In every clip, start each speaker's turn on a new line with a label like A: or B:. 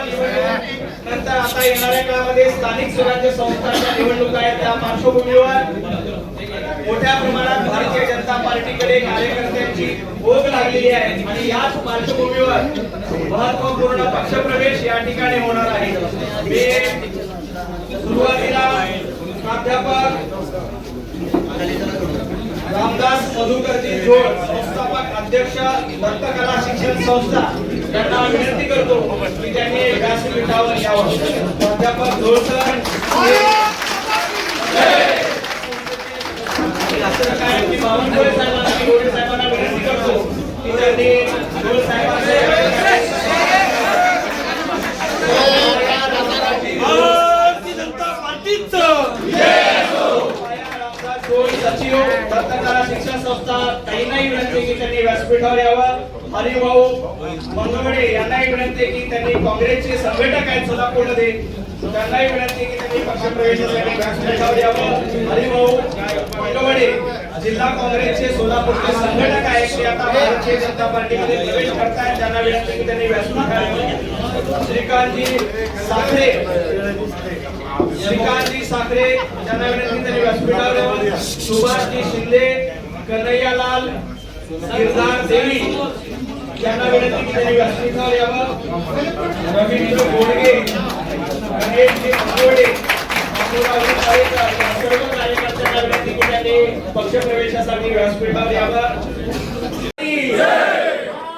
A: नंतर आता येणाऱ्या काळामध्ये स्थानिक स्वराज्य संस्थांच्या निवडणुका आहेत. त्या पार्श्वभूमीवर मोठ्या प्रमाणात भारतीय जनता पार्टीकडे कार्यकर्त्यांची ओघ लागलेली आहे. आणि याच पार्श्वभूमीवर महत्त्वपूर्ण पक्षप्रवेश या ठिकाणी होणार आहे. मी सुरुवातीला प्राध्यापक रामदास मधुकरजी जोड संस्थापक अध्यक्ष दत्तकला शिक्षण संस्था. त्यांना विनंती करतो की त्यांनी व्यासपीठावर यावं. प्राध्यापक जोड असं काय मी बावनकुळे साहेबांना गोडे साहेबांना विनंती करतो की त्यांनी
B: हो! जोड
A: सचिव. शिक्षण संस्था ताईंनाही विनंती की त्यांनी व्यासपीठावर यावं. हरिभाऊ मंगवडे यांनाही विनंती की त्यांनी काँग्रेसचे संघटक आहेत सोलापूरमध्ये त्यांनाही विनंती की त्यांनी पक्षप्रवेशासाठी व्यासपीठावर यावं. हरिभाऊ मंगवडे जिल्हा काँग्रेसचे सोलापूरचे संघटक आहेत ते आता भारतीय जनता पार्टीमध्ये प्रवेश करतायत. त्यांना विनंती की त्यांनी व्यासपीठावर यावं. श्रीकांतजी साखरे श्रीकांतजी साखरे त्यांना विनंती त्यांनी व्यासपीठावर यावं. सुभाषजी शिंदे कन्हैयालाल गिरधार देवी यांना विनंती की त्यांनी व्यासपीठावर यावं. रवींद्र गोडगे गणेशजी आठवडे सर्व कार्यकर्त्यांना विनंती की त्यांनी पक्षप्रवेशासाठी व्यासपीठावर यावं.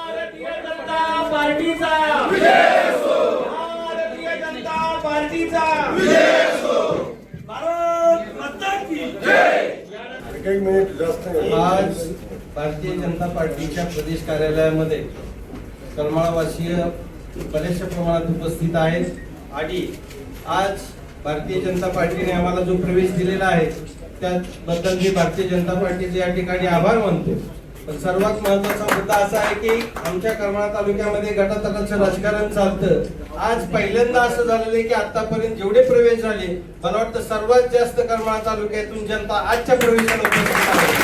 A: भारतीय जनता पार्टीचा. भारतीय जनता पार्टीचा.
B: भारत माता की
C: एक मिनिट जास्त
D: आज भारतीय जनता पार्टीच्या प्रदेश कार्यालयामध्ये करमाळावासीय बऱ्याचशा प्रमाणात उपस्थित आहेत. आणि आज भारतीय जनता पार्टीने आम्हाला जो प्रवेश दिलेला आहे त्याबद्दल मी भारतीय जनता पार्टीचे या ठिकाणी आभार मानतो. पण सर्वात महत्त्वाचा मुद्दा असा आहे की आमच्या करमाळा तालुक्यामध्ये गटातटाचं राजकारण चालतं. आज पहिल्यांदा असं झालेलं आहे की आतापर्यंत जेवढे प्रवेश झाले मला वाटतं सर्वात जास्त करमाळा तालुक्यातून जनता आजच्या प्रवेशाला उपस्थित आहे.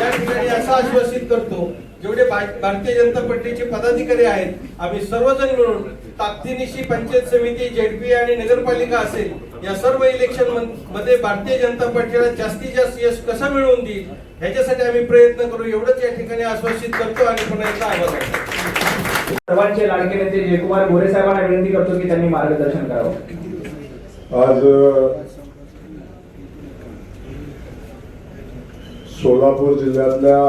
D: या ठिकाणी असं आश्वासित करतो जेवढे भारतीय जनता पार्टीचे पदाधिकारी आहेत आम्ही सर्वजण मिळून ताकदीनिशी पंचायत समिती जेडपी आणि नगरपालिका असेल या सर्व इलेक्शनमध्ये भारतीय जनता पार्टीला जास्तीत जास्त यश कसं मिळवून देईल ह्याच्यासाठी आम्ही प्रयत्न करू एवढंच या ठिकाणी आश्वासित करतो आणि पुन्हा एकदा आवाज आहे
A: सर्वांचे लाडके नेते जयकुमार गोरे साहेबांना विनंती करतो की त्यांनी मार्गदर्शन करावं.
C: आज सोलापूर जिल्ह्यातल्या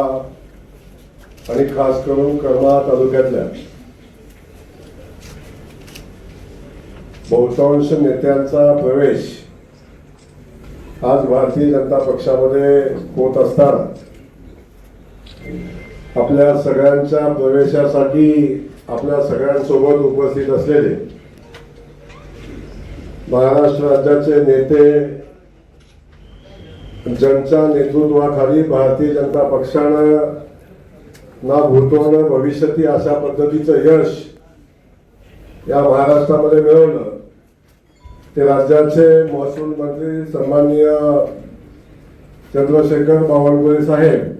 C: आणि खास करून करमाळा तालुक्यातल्या बहुतांश नेत्यांचा प्रवेश आज भारतीय जनता पक्षामध्ये होत असताना आपल्या सगळ्यांच्या प्रवेशासाठी आपल्या सगळ्यांसोबत उपस्थित असलेले महाराष्ट्र राज्याचे नेते ज्यांच्या नेतृत्वाखाली भारतीय जनता पक्षानं ना भूतो भविष्यती अशा पद्धतीचं यश या महाराष्ट्रामध्ये मिळवलं ते राज्याचे महसूल मंत्री सन्माननीय चंद्रशेखर बावनकुळे साहेब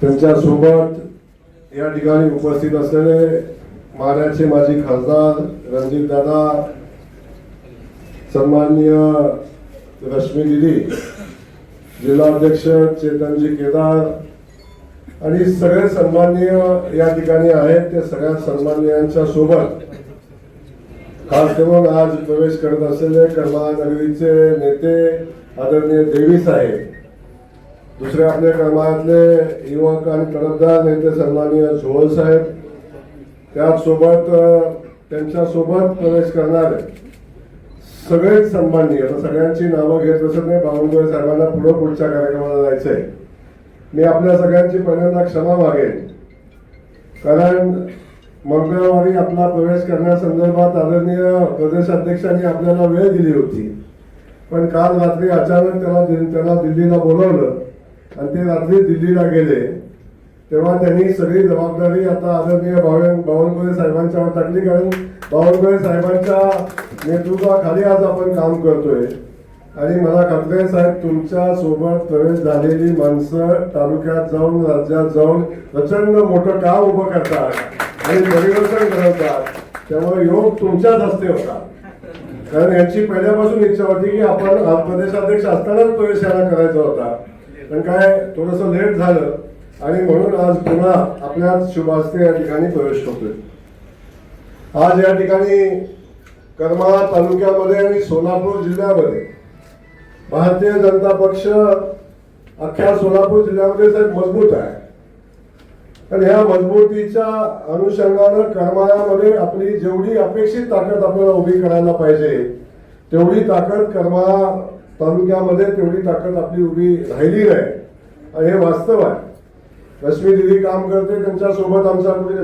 C: त्यांच्यासोबत या ठिकाणी उपस्थित असलेले माण्याचे माजी खासदार रणजित दादा सन्माननीय रश्मी दिदी जिल्हाध्यक्ष चेतनजी केदार आणि सगळे सन्माननीय या ठिकाणी आहेत. ते सगळ्या सन्माननीयांच्या सोबत खास करून आज प्रवेश करत असलेले कर्मा नगरीचे नेते आदरणीय देवी साहेब दुसरे आपल्या कर्मातले युवक आणि तडफदार नेते सन्माननीय झोळ साहेब त्याचसोबत त्यांच्यासोबत प्रवेश करणारे सगळेच सन्माननीय आता सगळ्यांची नावं घेत बसत नाही बावनकुळे साहेबांना पुढं पुढच्या कार्यक्रमाला जायचंय. मी आपल्या सगळ्यांची पहिल्यांदा क्षमा मागेन कारण मंगळवारी आपला प्रवेश करण्यासंदर्भात आदरणीय प्रदेशाध्यक्षांनी आपल्याला वेळ दिली होती. पण काल रात्री अचानक त्याला दि- त्याला दिल्लीला बोलवलं आणि ते रात्री दिल्लीला गेले. तेव्हा त्यांनी सगळी जबाबदारी आता आदरणीय बावन बावनकुळे साहेबांच्यावर टाकली. कारण बावनकुळे साहेबांच्या नेतृत्वाखाली आज आपण काम करतोय. आणि मला खात्री आहे साहेब तुमच्यासोबत प्रवेश झालेली माणसं तालुक्यात जाऊन राज्यात जाऊन प्रचंड मोठं काम उभं करतात आणि परिवर्तन घडवतात. त्यामुळे योग तुमच्याच हस्ते होता. कारण यांची पहिल्यापासून इच्छा होती की आपण प्रदेशाध्यक्ष असतानाच प्रवेश याला करायचा होता. पण काय थोडस लेट झालं आणि म्हणून आज पुन्हा आपल्या शुभास्ते या ठिकाणी प्रवेश करतोय. आज या ठिकाणी करमाळा तालुक्यामध्ये आणि सोलापूर जिल्ह्यामध्ये भारतीय जनता पक्ष अख्ख्या सोलापूर जिल्ह्यामध्ये साहेब मजबूत आहे. आणि ह्या मजबूतीच्या अनुषंगानं करमाळ्यामध्ये आपली जेवढी अपेक्षित ताकद आपल्याला उभी करायला पाहिजे तेवढी ताकद करमाळा तालुक्यामध्ये तेवढी ताकद आपली उभी राहिली नाही. हे वास्तव आहे. रश्मी दिदी काम करते त्यांच्यासोबत आमचा कुठे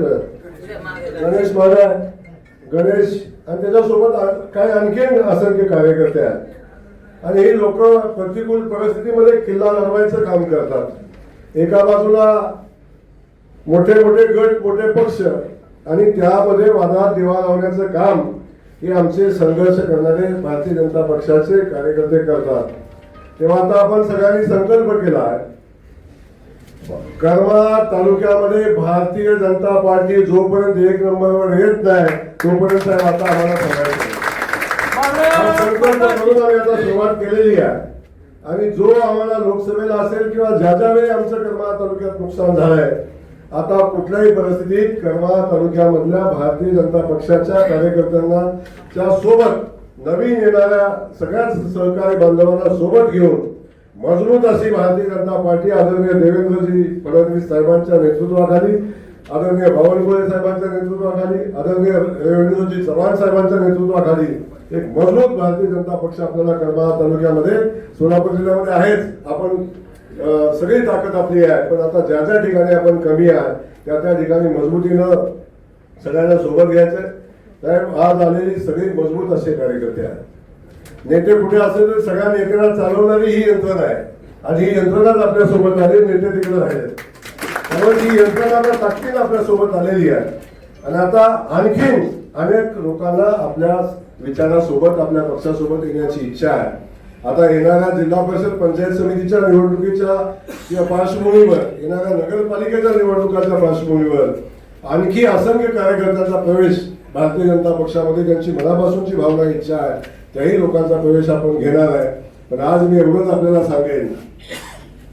C: गणेश महाराज गणेश आणि त्याच्यासोबत काय आणखीन असंख्य कार्यकर्ते आहेत. आणि हे लोक प्रतिकूल परिस्थितीमध्ये किल्ला लढवायचं काम करतात. एका बाजूला मोठे मोठे गट मोठे पक्ष आणि त्यामध्ये वादात दिवा लावण्याचं काम हे आमचे संघर्ष करणारे भारतीय जनता पक्षाचे कार्यकर्ते करतात. तेव्हा आता आपण सगळ्यांनी संकल्प केला आहे. करवा तालुक्यामध्ये भारतीय जनता पार्टी जोपर्यंत एक नंबरवर येत नाही तोपर्यंत आता आम्हाला सांगायचं सुरुवात केलेली आहे. आणि जो आम्हाला लोकसभेला असेल किंवा ज्या ज्या वेळी आमचं करमाळा तालुक्यात नुकसान झालंय आता कुठल्याही परिस्थितीत करमाळा तालुक्यामधल्या भारतीय जनता पक्षाच्या कार्यकर्त्यांना च्या सोबत नवीन येणाऱ्या सगळ्याच सहकारी बांधवांना सोबत घेऊन मजबूत अशी भारतीय जनता पार्टी आदरणीय देवेंद्रजी फडणवीस साहेबांच्या नेतृत्वाखाली आदरणीय बावनकुळे साहेबांच्या नेतृत्वाखाली आदरणीय रेवेंद्रजी चव्हाण साहेबांच्या नेतृत्वाखाली एक मजबूत भारतीय जनता पक्ष आपल्याला करमाळा तालुक्यामध्ये सोलापूर जिल्ह्यामध्ये आहेच आपण सगळी ताकद आपली आहे पण आता ज्या ज्या ठिकाणी आपण कमी आहे त्या त्या ठिकाणी मजबूतीनं सगळ्यांना सोबत घ्यायचं साहेब आज आलेली सगळी मजबूत असे कार्यकर्ते आहेत. नेते कुठे असेल तर सगळ्या नेत्यांना चालवणारी ही यंत्रणा आहे. आणि ही यंत्रणाच आपल्यासोबत आली नेते तिकडे राहिले. त्यामुळे ही यंत्रणा आता ताकदीनं आपल्यासोबत आलेली आहे. आणि आता आणखीन अनेक लोकांना आपल्या विचारासोबत आपल्या पक्षासोबत येण्याची इच्छा आहे. आता येणाऱ्या जिल्हा परिषद पंचायत समितीच्या निवडणुकीच्या या पार्श्वभूमीवर येणाऱ्या नगरपालिकेच्या निवडणुकाच्या पार्श्वभूमीवर आणखी असंख्य कार्यकर्त्यांचा प्रवेश भारतीय जनता पक्षामध्ये ज्यांची मनापासूनची भावना इच्छा आहे त्याही लोकांचा प्रवेश आपण घेणार आहे. पण आज मी एवढंच आपल्याला सांगेन.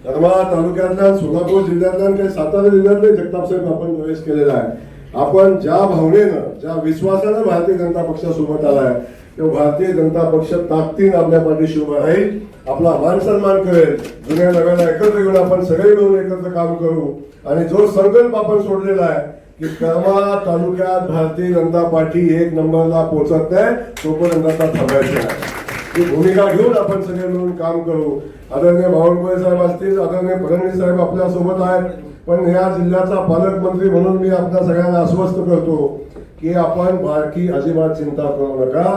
C: करमाळा तालुक्यातल्या सोलापूर जिल्ह्यातल्या आणि काही सातारा जिल्ह्यातले जगताप साहेब आपण प्रवेश केलेला आहे. आपण ज्या भावनेनं ज्या विश्वासानं भारतीय जनता पक्षासोबत आलाय तो भारतीय जनता पक्ष ताकदीन आपल्या पाठीशी उभा राहील आपला मान सन्मान करेल जुन्या नव्याला एकत्र घेऊन आपण सगळे मिळून एकत्र काम करू. आणि जो संकल्प आपण सोडलेला आहे की करमाळा तालुक्यात भारतीय जनता पार्टी एक नंबरला पोहोचत नाही तोपर्यंत आता थांबायचं आहे ही भूमिका घेऊन आपण सगळे मिळून काम करू. आदरणीय बावनकुळे साहेब असतील आदरणीय फडणवीस साहेब आपल्यासोबत आहेत. पण या जिल्ह्याचा पालकमंत्री म्हणून मी आपल्या सगळ्यांना आश्वस्त करतो की आपण बारकी अजिबात चिंता करू नका.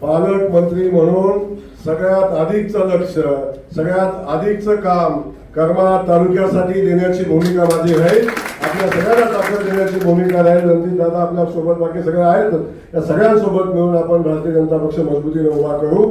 C: पालकमंत्री म्हणून सगळ्यात अधिकचं लक्ष सगळ्यात अधिकचं काम करमाळा तालुक्यासाठी देण्याची भूमिका माझी राहील आपल्या सगळ्यांना ताकद देण्याची भूमिका राहील रणजित दादा आपल्यासोबत बाकी सगळे आहेत. या सगळ्यांसोबत मिळून आपण भारतीय जनता पक्ष मजबूतीने उभा करू.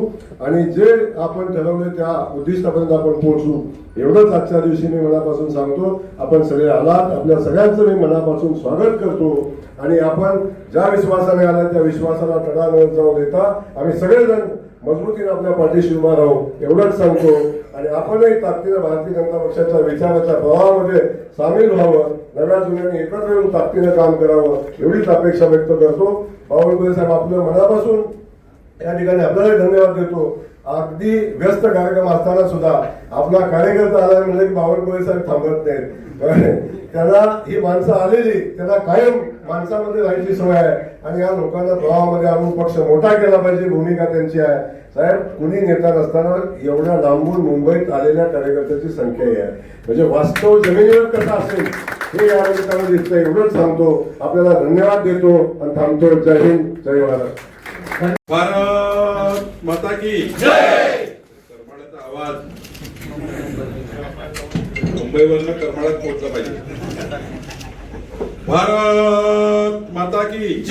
C: आणि जे आपण ठरवले त्या उद्दिष्टापर्यंत आपण पोहोचू एवढंच आजच्या दिवशी मी मनापासून सांगतो. आपण सगळे आलात. आपल्या सगळ्यांचं मी मनापासून स्वागत करतो. आणि आपण ज्या विश्वासाने आला त्या विश्वासाला तडा न जाऊ देता आम्ही सगळेजण मजबूतीने आपल्या पाठीशी उभा राहू एवढंच सांगतो. आणि आपणही ताकदीनं भारतीय जनता पक्षाच्या विचाराच्या प्रवाहामध्ये सामील व्हावं. नव्या जुन्याने एकत्र येऊन ताकदीनं काम करावं एवढीच अपेक्षा व्यक्त करतो. बावनकुळे साहेब आपलं मनापासून या ठिकाणी आपल्याला धन्यवाद देतो. अगदी व्यस्त कार्यक्रम असताना सुद्धा आपला कार्यकर्ता आला म्हणजे की बावनकुळे साहेब थांबत नाहीत. त्यांना ही माणसं आलेली त्यांना कायम माणसामध्ये राहायची सवय आहे. आणि या लोकांना प्रवाहामध्ये आणून पक्ष मोठा केला पाहिजे भूमिका त्यांची आहे. साहेब कुणी नेता नसताना एवढ्या लांबून मुंबईत आलेल्या कार्यकर्त्याची संख्या आहे. म्हणजे वास्तव जमिनीवर कसं असेल हे या निमित्तानं दिसतं एवढंच सांगतो. आपल्याला धन्यवाद देतो आणि थांबतो. जय हिंद. जय
E: भारत. माता की। जय! करमाळ्याचा आवाज. मुंबईवरनं करमाळ्यात पोहोचला पाहिजे. भारत माता की।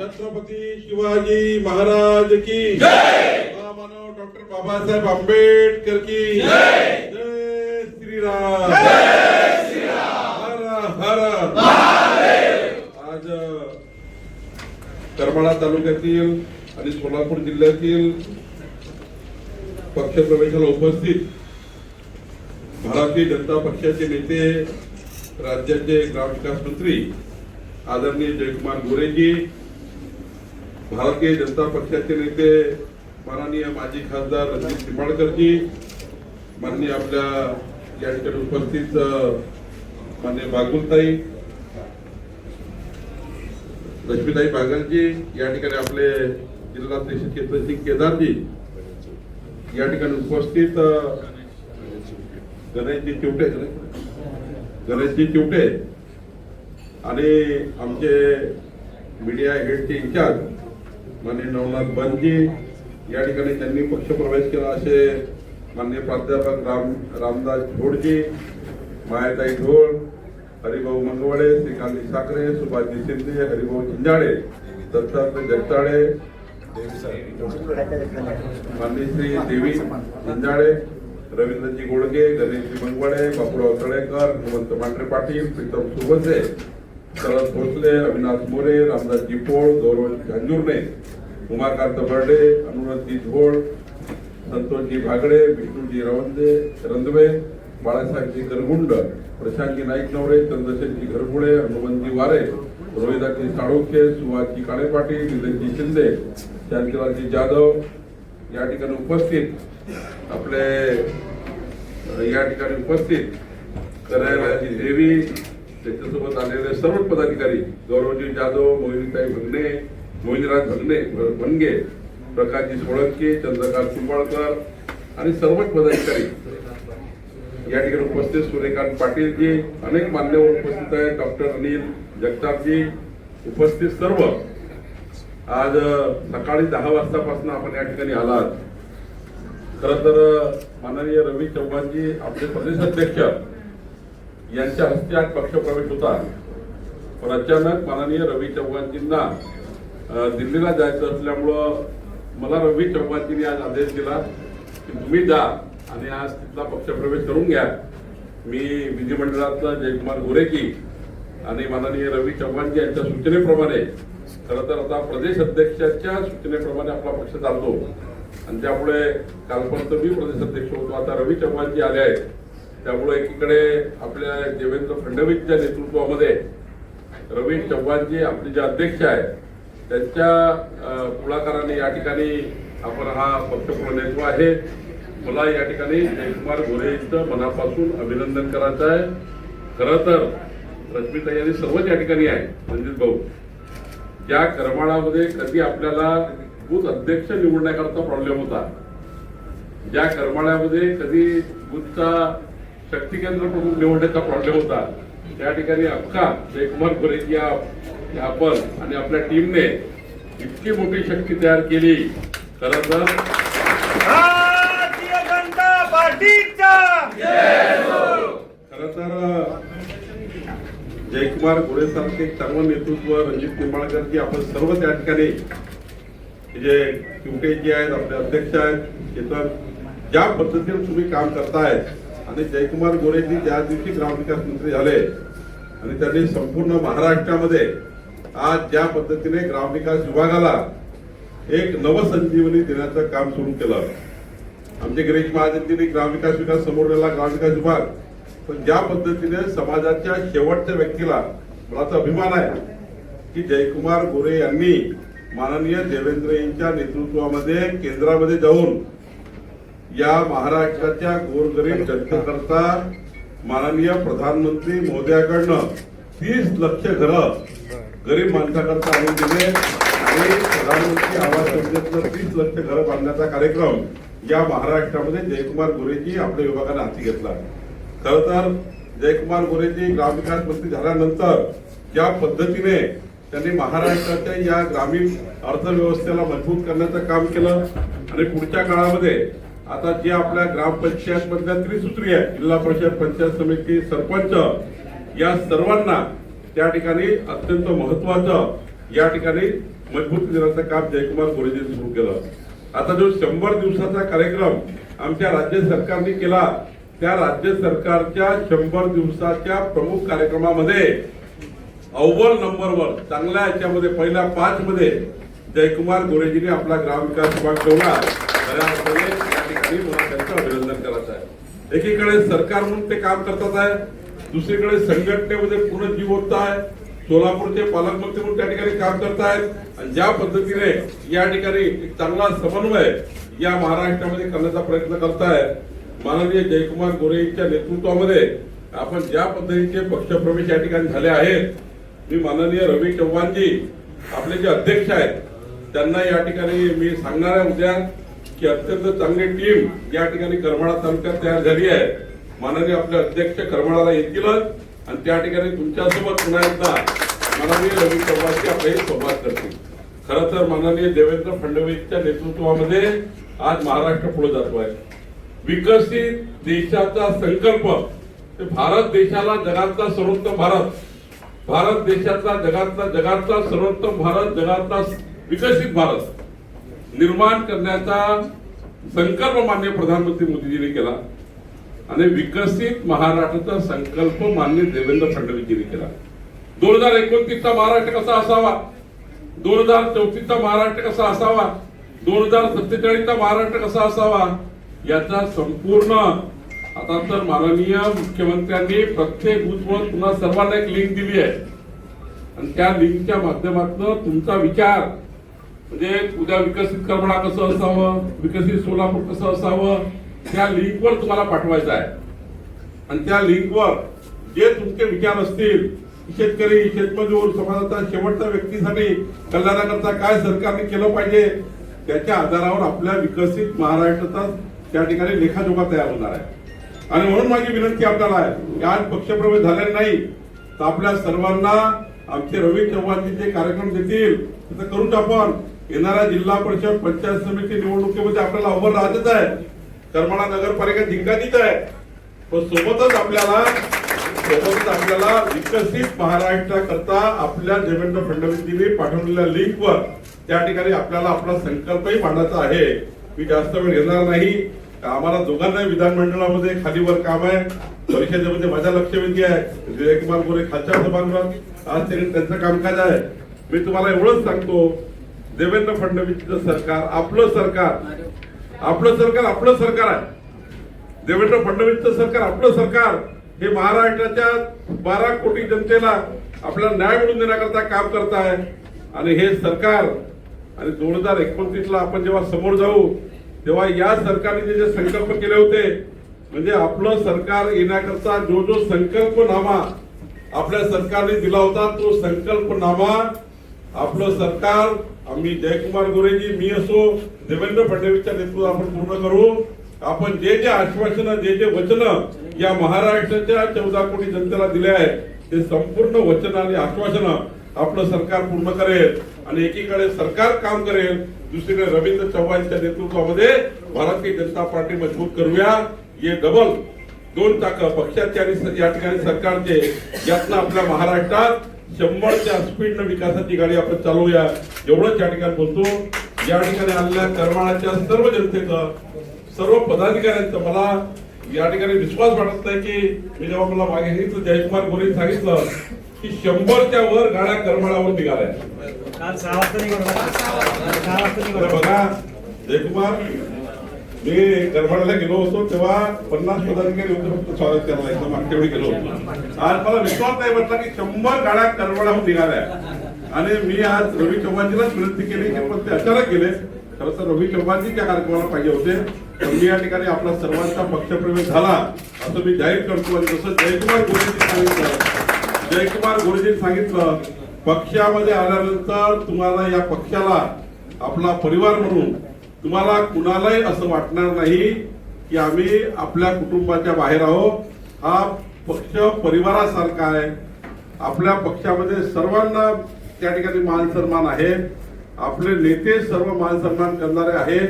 E: छत्रपती शिवाजी महाराज की। महामानव डॉक्टर बाबासाहेब आंबेडकर की। जय! श्रीराम. हर हर आज करमाळा तालुक्यातील आणि सोलापूर जिल्ह्यातील पक्षप्रवेशाला उपस्थित भारतीय जनता पक्षाचे नेते राज्याचे ग्रामविकास मंत्री आदरणीय जयकुमार गोरेजी भारतीय जनता पक्षाचे नेते माननीय माजी खासदार रणजित निंबाळकरजी माननीय आपल्या या ठिकाणी उपस्थित अ, माननीय बागुलताई लक्ष्मीताई बागलजी या ठिकाणी आपले जिल्हा परिषद केदारजी या ठिकाणी उपस्थित गणेशजी चिवटे गणेशजी चिवटे आणि आमचे मीडिया हेडचे इंचार्ज माननीय नवनाथ बनजी या ठिकाणी त्यांनी पक्षप्रवेश केला असे माननीय प्राध्यापक राम रामदास ढोडजी मायाताई ढोळ हरिभाऊ मंगवळे श्रीकांत साखरे सुभाषजी शिंदे हरिभाऊ चिंजाळे दत्तात्रय जगताळे माननीय श्री देवी चिंजाळे रवींद्रजी गोडगे गणेशजी मंगवळे बापूराव तळेकर हेमंत मांढरे पाटील प्रीतम सुभसे शरद भोसले अविनाश मोरे रामदास जिपोळ गौरव झांजुर्णे उमाकांत बर्डे अनुरजी झोळ संतोषजी भागडे विष्णूजी रवंदे रंधवे बाळासाहेबजी गरगुंड प्रशांतजी नाईक नवरे चंद्रशेठजी घरगुळे हनुमंतजी वारे रोहिदाजी साळोखे सुभाषजी काळेपाटी पाटील शिंदे शांतीलालजी जाधव या ठिकाणी उपस्थित आपले या ठिकाणी उपस्थित करायलाजी देवी त्याच्यासोबत आलेले सर्व पदाधिकारी गौरवजी जाधव मोहिनीताई भगणे मोहिनीराज भगणे भनगे प्रकाशजी सोळंके चंद्रकांत कुंभाळकर आणि सर्वच पदाधिकारी. या ठिकाणी उपस्थित सूर्यकांत पाटीलजी अनेक मान्यवर उपस्थित आहेत. डॉक्टर अनिल जगतापजी उपस्थित सर्व. आज सकाळी दहा वाजतापासून आपण या ठिकाणी आलात. खर तर माननीय रवी चव्हाणजी आपले प्रदेशाध्यक्ष यांच्या हस्ते आज पक्षप्रवेश होता. पण अचानक माननीय रवी चव्हाणजींना दिल्लीला जायचं असल्यामुळं मला रवी चव्हाणजींनी आज आदेश दिला की तुम्ही जा. आणि आज तिथला पक्षप्रवेश करून घ्या. मी विधिमंडळातला जयकुमार गोरेकी आणि माननीय रवी चव्हाणजी यांच्या सूचनेप्रमाणे खरं तर आता प्रदेश अध्यक्षाच्या सूचनेप्रमाणे आपला पक्ष चालतो. आणि त्यामुळे कालपर्यंत मी प्रदेश अध्यक्ष होतो. आता रवी चव्हाणजी आले आहेत. त्यामुळे एकीकडे आपल्या देवेंद्र फडणवीसच्या नेतृत्वामध्ये रवी चव्हाणजी आपले जे अध्यक्ष आहेत त्यांच्या पुढाकाराने या ठिकाणी आपण हा पक्षप्रनेत्व आहे. मला या ठिकाणी जयकुमार गोरे यांचं मनापासून अभिनंदन करायचं आहे. खरं तर रश्मिताई आणि सर्वच या ठिकाणी आहे रणजित भाऊ. ज्या करमाळामध्ये कधी आपल्याला बूथ अध्यक्ष निवडण्याकरता प्रॉब्लेम होता? ज्या करमाळ्यामध्ये कधी बूथचा शक्ती केंद्र प्रमुख निवडण्याचा प्रॉब्लेम होता? त्या ठिकाणी अख्खा जयकुमार गोरे या आपण आणि आपल्या टीमने इतकी मोठी शक्ती तयार केली. खरं तर
B: भारतीय जनता पार्टीचा
E: खर तर जयकुमार गोरे सारखे एक चांगलं नेतृत्व रणजित निंबाळकरजी आपण सर्व त्या ठिकाणी जे हे जे आहेत आपले अध्यक्ष आहेत चेतन ज्या पद्धतीने तुम्ही काम करतायत आणि जयकुमार गोरेजी ज्या दिवशी ग्रामविकास मंत्री झाले आणि त्यांनी संपूर्ण महाराष्ट्रामध्ये आज ज्या पद्धतीने ग्रामविकास विभागाला एक नवसंजीवनी देण्याचं काम सुरू केलं. आमचे गणेश महाजनतीने ग्रामविकास विकास समोर नेला ग्रामविकास विभाग पण ज्या पद्धतीने समाजाच्या शेवटच्या व्यक्तीला मला अभिमान आहे की जयकुमार गोरे यांनी माननीय देवेंद्र यांच्या नेतृत्वामध्ये केंद्रामध्ये जाऊन या महाराष्ट्राच्या गोरगरीब जनतेकरता माननीय प्रधानमंत्री महोदयाकडनं तीस लक्ष घरं गरीब माणसाकरता आणून दिले आणि प्रधानमंत्री आवास योजनेतलं तीस लक्ष घरं बांधण्याचा कार्यक्रम या महाराष्ट्रामध्ये जयकुमार गोरेजी आपल्या विभागाने हाती घेतला खर तर जयकुमार गोरेजी ग्रामविकास मंत्री झाल्यानंतर ज्या पद्धतीने त्यांनी महाराष्ट्राच्या या ग्रामीण अर्थव्यवस्थेला मजबूत करण्याचं काम केलं. आणि पुढच्या काळामध्ये आता जे आपल्या ग्रामपंचायत मधल्या त्रिसूत्री आहे जिल्हा परिषद पंचायत समिती सरपंच या सर्वांना त्या ठिकाणी अत्यंत महत्वाचं या ठिकाणी मजबूत देण्याचं काम जयकुमार गोरेजींनी सुरू केलं. आता जो शंभर दिवसाचा कार्यक्रम आमच्या राज्य सरकारने केला त्या राज्य सरकारच्या शंभर दिवसाच्या प्रमुख कार्यक्रमामध्ये अव्वल नंबरवर चांगल्या याच्यामध्ये पहिल्या पाच मध्ये जयकुमार गोरेजीने आपला ग्रामविकास विभाग ठेवला. खऱ्या ठिकाणी मला त्यांचं अभिनंदन करायचं आहे. एकीकडे सरकार म्हणून ते काम करतात आहे दुसरीकडे संघटनेमध्ये पूर्ण जीव होत आहे. सोलापूरचे पालकमंत्री म्हणून त्या ठिकाणी काम करतायत. आणि ज्या पद्धतीने या ठिकाणी एक चांगला समन्वय या महाराष्ट्रामध्ये करण्याचा प्रयत्न करताय माननीय जयकुमार गोरेच्या नेतृत्वामध्ये आपण ज्या पद्धतीचे पक्षप्रवेश या ठिकाणी झाले आहेत मी माननीय रवी चव्हाणजी आपले जे अध्यक्ष आहेत त्यांना या ठिकाणी मी सांगणार आहे उद्या की अत्यंत चांगली टीम या ठिकाणी करमाळा तालुक्यात तयार झाली आहे. माननीय आपले अध्यक्ष करमाळाला येतीलच. आणि त्या ठिकाणी तुमच्यासोबत पुन्हा एकदा माननीय रवी चव्हाणजी आपल्याही संवाद करतील. खरं तर माननीय देवेंद्र फडणवीसच्या नेतृत्वामध्ये आज महाराष्ट्र पुढे जातो आहे. विकसित देशाचा संकल्प भारत देशाला जगातला सर्वोत्तम भारत भारत देशाचा जगातला जगातला सर्वोत्तम भारत जगातला विकसित भारत निर्माण करण्याचा संकल्प मान्य प्रधानमंत्री मोदीजींनी केला. आणि विकसित महाराष्ट्राचा संकल्प मान्य देवेंद्र फडणवीसजींनी केला. दोन हजार एकोणतीसचा महाराष्ट्र कसा असावा? दोन हजार चौतीसचा महाराष्ट्र कसा असावा? दोन हजार सत्तेचाळीसचा महाराष्ट्र कसा असावा? याचा संपूर्ण आता तर माननीय मुख्यमंत्र्यांनी प्रत्येक बूथवर पुन्हा सर्वांना एक लिंक दिली आहे. आणि त्या लिंकच्या माध्यमातून तुमचा विचार म्हणजे उद्या विकसित करमणा कसं असावं? विकसित सोलापूर कसं असावं? त्या लिंकवर तुम्हाला पाठवायचं आहे. आणि त्या लिंकवर जे तुमचे विचार असतील शेतकरी शेतमजूर समाजाचा शेवटच्या व्यक्तीसाठी कल्याणाकरता काय सरकारने केलं पाहिजे त्याच्या आधारावर आपल्या विकसित महाराष्ट्राचा त्या ठिकाणी लेखाजोखा तयार होणार आहे. आणि म्हणून माझी विनंती आपल्याला आहे की आज पक्षप्रवेश झालेला नाही तर आपल्या सर्वांना आमचे रवी चव्हाणचे जे कार्यक्रम देतील तसं करून आपण. येणाऱ्या जिल्हा परिषद पंचायत समिती निवडणुकीमध्ये आपल्याला अव्वल राहतच आहे. करमाळा नगरपालिका जिंकायचीच आहे. पण सोबतच आपल्याला सोबतच आपल्याला विकसित महाराष्ट्राकरता आपल्या देवेंद्र फडणवीसजींनी पाठवलेल्या लिंकवर त्या ठिकाणी आपल्याला आपला संकल्पही मांडायचा आहे. मी जास्त वेळ घेणार नाही. आम्हाला दोघांनाही विधानमंडळामध्ये खालीवर काम आहे. परिषदेमध्ये माझ्या लक्षवेधी आहे. जयकुमार गोरे खालच्या सभागृहात. आज त्यांनी त्यांचं कामकाज आहे. मी तुम्हाला एवढंच सांगतो. देवेंद्र फडणवीसचं सरकार आपलं सरकार आपलं सरकार आपलं सरकार आहे. देवेंद्र फडणवीसचं सरकार आपलं सरकार. हे महाराष्ट्राच्या बारा कोटी जनतेला आपल्याला न्याय मिळवून देण्याकरता काम करत आहे आणि हे सरकार आणि दोन हजार एकोणतीस ला आपण जेव्हा समोर जाऊ तेव्हा या सरकारने जे जे संकल्प केले होते म्हणजे आपलं सरकार येण्याकरता जो जो संकल्पनामा आपल्या सरकारने दिला होता तो संकल्पनामा आपलं सरकार आम्ही जयकुमार गोरेजी मी असो देवेंद्र फडणवीसच्या नेतृत्वात आपण पूर्ण करू. आपण जे जे आश्वासनं जे जे वचन या महाराष्ट्राच्या चौदा कोटी जनतेला दिले आहे ते संपूर्ण वचन आणि आश्वासनं आपलं सरकार पूर्ण करेल आणि एकीकडे सरकार काम करेल दुसरीकडे रवींद्र चव्हाणच्या नेतृत्वामध्ये भारतीय जनता पार्टी मजबूत करूया. हे डबल दोन चाक पक्षाचे आणि या ठिकाणी सरकारचे यातनं आपल्या महाराष्ट्रात शंभरच्या स्पीडनं विकासाची गाडी आपण चालवूया. एवढंच या ठिकाणी बोलतो. या ठिकाणी आलेल्या करमाळाच्या सर्व जनतेचं सर्व पदाधिकाऱ्यांचं मला या ठिकाणी विश्वास वाटत नाही की मी जेव्हा मला मागे सांगितलं जयकुमार गोरे सांगितलं की शंभरच्या वर गाड्या करमाळावर निघाल्या. बघा जयकुमार मी करमाळ्याला गेलो होतो तेव्हा पन्नास पदाधिकारी होते फक्त स्वागत करायला एकदम मागच्या गेलो होतो. आज मला विश्वास नाही म्हटला की शंभर गाड्या करमाळ्याहून निघाल्या आणि मी आज रवी चव्हाणजीलाच विनंती केली की पण ते अचानक गेले. खरं तर रवी चव्हाणजी त्या कार्यक्रमाला पाहिजे होते. पण मी या ठिकाणी आपला सर्वांचा पक्षप्रवेश झाला. असं मी जाहीर करतो आणि जसं जयकुमार गोरेजी सांगितलं जयकुमार गुरुजी सांगितलं पक्षामध्ये आल्यानंतर तुम्हाला या पक्षाला आपला परिवार म्हणून तुम्हाला कुणालाही असं वाटणार नाही की आम्ही आपल्या कुटुंबाच्या बाहेर आहोत. हा पक्ष परिवारासारखा आहे. आपल्या पक्षामध्ये सर्वांना त्या ठिकाणी मान सन्मान आहे. आपले नेते सर्व मान सन्मान करणारे आहेत.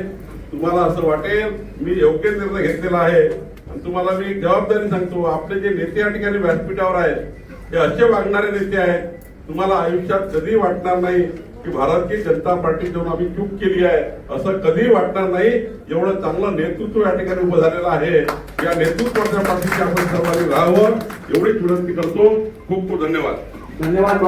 E: तुम्हाला असं वाटेल मी योग्य निर्णय घेतलेला आहे. आणि तुम्हाला मी जबाबदारी सांगतो आपले जे नेते या ठिकाणी व्यासपीठावर आहेत हे असे वागणारे नेते आहेत. तुम्हाला आयुष्यात कधी वाटणार नाही. की भारतीय जनता पार्टी जाऊन आम्ही चूक केली आहे असं कधी वाटणार नाही. एवढं चांगलं नेतृत्व या ठिकाणी उभं झालेलं आहे. या नेतृत्वाच्या पाठीशी आपण सर्वांनी राहावं. एवढीच विनंती करतो. खूप खूप धन्यवाद.
A: धन्यवाद